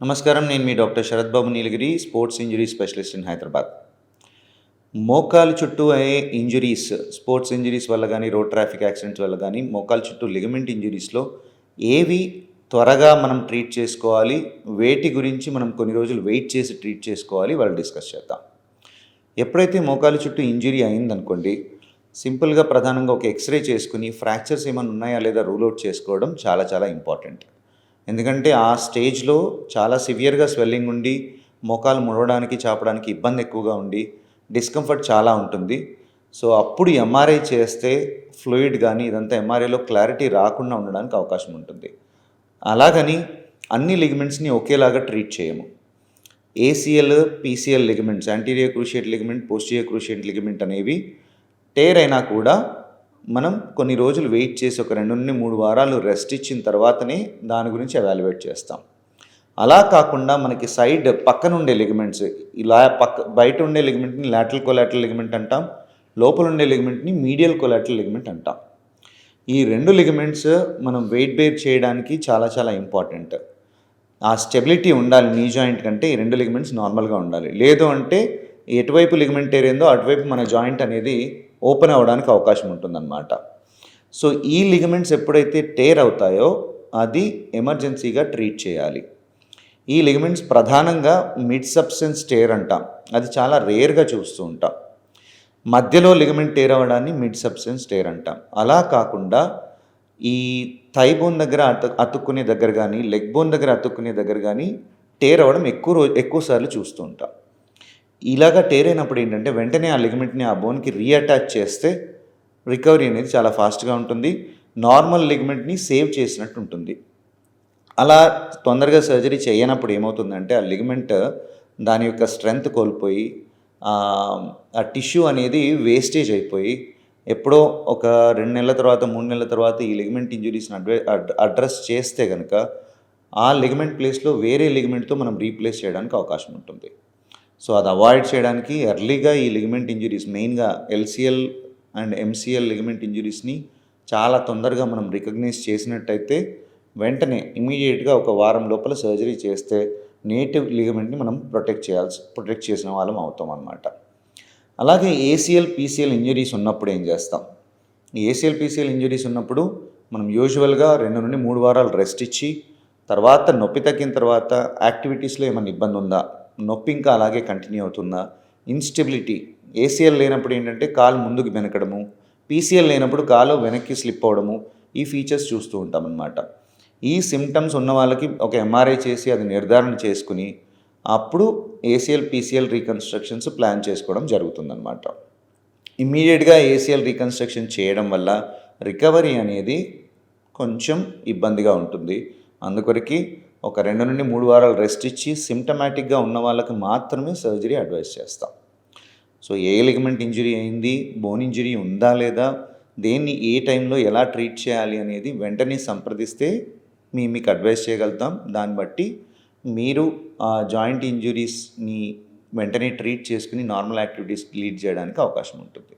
నమస్కారం నేను మీ doctor Sarath Babu Neelagiri sports injury specialist in Hyderabad. మోకాలు చుట్టూ అయ్యే ఇంజురీస్ స్పోర్ట్స్ ఇంజరీస్ వల్ల కానీ రోడ్ ట్రాఫిక్ యాక్సిడెంట్స్ వల్ల కానీ మోకాలు చుట్టూ లిగమెంట్ ఇంజురీస్లో ఏవి త్వరగా మనం ట్రీట్ చేసుకోవాలి వేటి గురించి మనం కొన్ని రోజులు వెయిట్ చేసి ట్రీట్ చేసుకోవాలి వాళ్ళు డిస్కస్ చేద్దాం. ఎప్పుడైతే మోకాలు చుట్టూ ఇంజురీ అయిందనుకోండి సింపుల్గా ప్రధానంగా ఒక ఎక్స్రే చేసుకుని ఫ్రాక్చర్స్ ఏమైనా ఉన్నాయా లేదా రూల్ అవుట్ చేసుకోవడం చాలా చాలా ఇంపార్టెంట్. ఎందుకంటే ఆ స్టేజ్లో చాలా సివియర్గా స్వెల్లింగ్ ఉండి మోకాలు ముడవడానికి చాపడానికి ఇబ్బంది ఎక్కువగా ఉండి డిస్కంఫర్ట్ చాలా ఉంటుంది. సో అప్పుడు ఎంఆర్ఐ చేస్తే ఫ్లూయిడ్ కానీ ఇదంతా ఎంఆర్ఐలో క్లారిటీ రాకుండా ఉండడానికి అవకాశం ఉంటుంది. అలాగని అన్ని లిగమెంట్స్ని ఒకేలాగా ట్రీట్ చేయము. ACL PCL ligaments anterior cruciate ligament posterior cruciate ligament అనేవి టేర్ అయినా కూడా మనం కొన్ని రోజులు వెయిట్ చేసి ఒక రెండు నుండి మూడు వారాలు రెస్ట్ ఇచ్చిన తర్వాతనే దాని గురించి ఎవాల్యుయేట్ చేస్తాం. అలా కాకుండా మనకి సైడ్ పక్కన ఉండే లిగమెంట్స్ ఇలా పక్క బయట ఉండే లిగమెంట్ని లాటరల్ కొలాటరల్ లిగమెంట్ అంటాం లోపల ఉండే లిగమెంట్ని మీడియల్ కొలాటరల్ లిగమెంట్ అంటాం. ఈ రెండు లిగమెంట్స్ మనం వెయిట్ బేర్ చేయడానికి చాలా చాలా ఇంపార్టెంట్ ఆ స్టెబిలిటీ ఉండాలి నీ జాయింట్ కంటే ఈ రెండు లిగమెంట్స్ నార్మల్గా ఉండాలి. లేదు అంటే ఎటువైపు లిగమెంట్ ఏరిందో అటువైపు మన జాయింట్ అనేది ఓపెన్ అవ్వడానికి అవకాశం ఉంటుందన్నమాట. సో ఈ లిగమెంట్స్ ఎప్పుడైతే టేర్ అవుతాయో అది ఎమర్జెన్సీగా ట్రీట్ చేయాలి. ఈ లిగమెంట్స్ ప్రధానంగా మిడ్ సబ్స్టెన్స్ టేర్ అంటాం. అది చాలా రేర్గా చూస్తూ ఉంటాం. మధ్యలో లిగమెంట్ టేర్ అవ్వడాన్ని మిడ్ సబ్స్టెన్స్ టేర్ అంటాం. అలా కాకుండా ఈ థై బోన్ దగ్గర అతు అతుక్కునే దగ్గర కానీ లెగ్ బోన్ దగ్గర అతుక్కునే దగ్గర కానీ టేర్ అవ్వడం ఎక్కువ రోజు ఎక్కువసార్లు చూస్తూ ఉంటాం. ఇలాగా టేర్ అయినప్పుడు ఏంటంటే వెంటనే ఆ లిగమెంట్ని ఆ బోన్కి రీఅటాచ్ చేస్తే రికవరీ అనేది చాలా ఫాస్ట్గా ఉంటుంది. నార్మల్ లిగమెంట్ని సేవ్ చేసినట్టు ఉంటుంది. అలా తొందరగా సర్జరీ చేయనప్పుడు ఏమవుతుందంటే ఆ లిగమెంట్ దాని యొక్క స్ట్రెంగ్త్ కోల్పోయి ఆ టిష్యూ అనేది వేస్టేజ్ అయిపోయి ఎప్పుడో ఒక రెండు నెలల తర్వాత మూడు నెలల తర్వాత ఈ లిగమెంట్ ఇంజురీస్ని అడ్వే అడ్రస్ చేస్తే కనుక ఆ లిగమెంట్ ప్లేస్లో వేరే లిగమెంట్తో మనం రీప్లేస్ చేయడానికి అవకాశం ఉంటుంది. సో అది అవాయిడ్ చేయడానికి ఎర్లీగా ఈ లిగమెంట్ ఇంజురీస్ మెయిన్గా ఎల్సిఎల్ అండ్ ఎంసీఎల్ లిగమెంట్ ఇంజురీస్ని చాలా తొందరగా మనం రికగ్నైజ్ చేసినట్టయితే వెంటనే ఇమీడియట్గా ఒక వారం లోపల సర్జరీ చేస్తే నేటివ్ లిగమెంట్ని మనం ప్రొటెక్ట్ చేయాల్సి ప్రొటెక్ట్ చేసిన వాళ్ళం అవుతాం అన్నమాట. అలాగే ఏసీఎల్ పీసీఎల్ ఇంజరీస్ ఉన్నప్పుడు ఏం చేస్తాం? ఈ ఏసీఎల్ పీసీఎల్ ఇంజరీస్ ఉన్నప్పుడు మనం యూజువల్గా రెండు నుండి మూడు వారాలు రెస్ట్ ఇచ్చి తర్వాత నొప్పి తగ్గిన తర్వాత యాక్టివిటీస్లో ఏమైనా ఇబ్బంది ఉందా? నొప్పి ఇంకా అలాగే కంటిన్యూ అవుతుందా ఇన్స్టెబిలిటీ. ఏసీఎల్ లేనప్పుడు ఏంటంటే కాలు ముందుకు వెనకడము పీసీఎల్ లేనప్పుడు కాలు వెనక్కి స్లిప్ అవ్వడము ఈ ఫీచర్స్ చూస్తూ ఉంటామన్నమాట ఈ సిమ్టమ్స్ ఉన్న వాళ్ళకి ఒక ఎంఆర్ఐ చేసి అది నిర్ధారణ చేసుకుని అప్పుడు ఏసీఎల్ పీసీఎల్ రీకన్స్ట్రక్షన్స్ ప్లాన్ చేసుకోవడం జరుగుతుందన్నమాట. ఇమ్మీడియట్గా ఏసీఎల్ రీకన్స్ట్రక్షన్ చేయడం వల్ల రికవరీ అనేది కొంచెం ఇబ్బందిగా ఉంటుంది. అందుకొరకి ఒక రెండు నుండి మూడు వారాలు రెస్ట్ ఇచ్చి సిమ్టమాటిక్గా ఉన్న వాళ్ళకి మాత్రమే సర్జరీ అడ్వైస్ చేస్తాం. సో ఏ లిగమెంట్ ఇంజురీ అయింది బోన్ ఇంజురీ ఉందా లేదా దేన్ని ఏ టైంలో ఎలా ట్రీట్ చేయాలి అనేది వెంటనే సంప్రదిస్తే మేము మీకు అడ్వైస్ చేయగలుగుతాం. దాన్ని బట్టి మీరు ఆ జాయింట్ ఇంజురీస్ని వెంటనే ట్రీట్ చేసుకుని నార్మల్ యాక్టివిటీస్ లీడ్ చేయడానికి అవకాశం ఉంటుంది.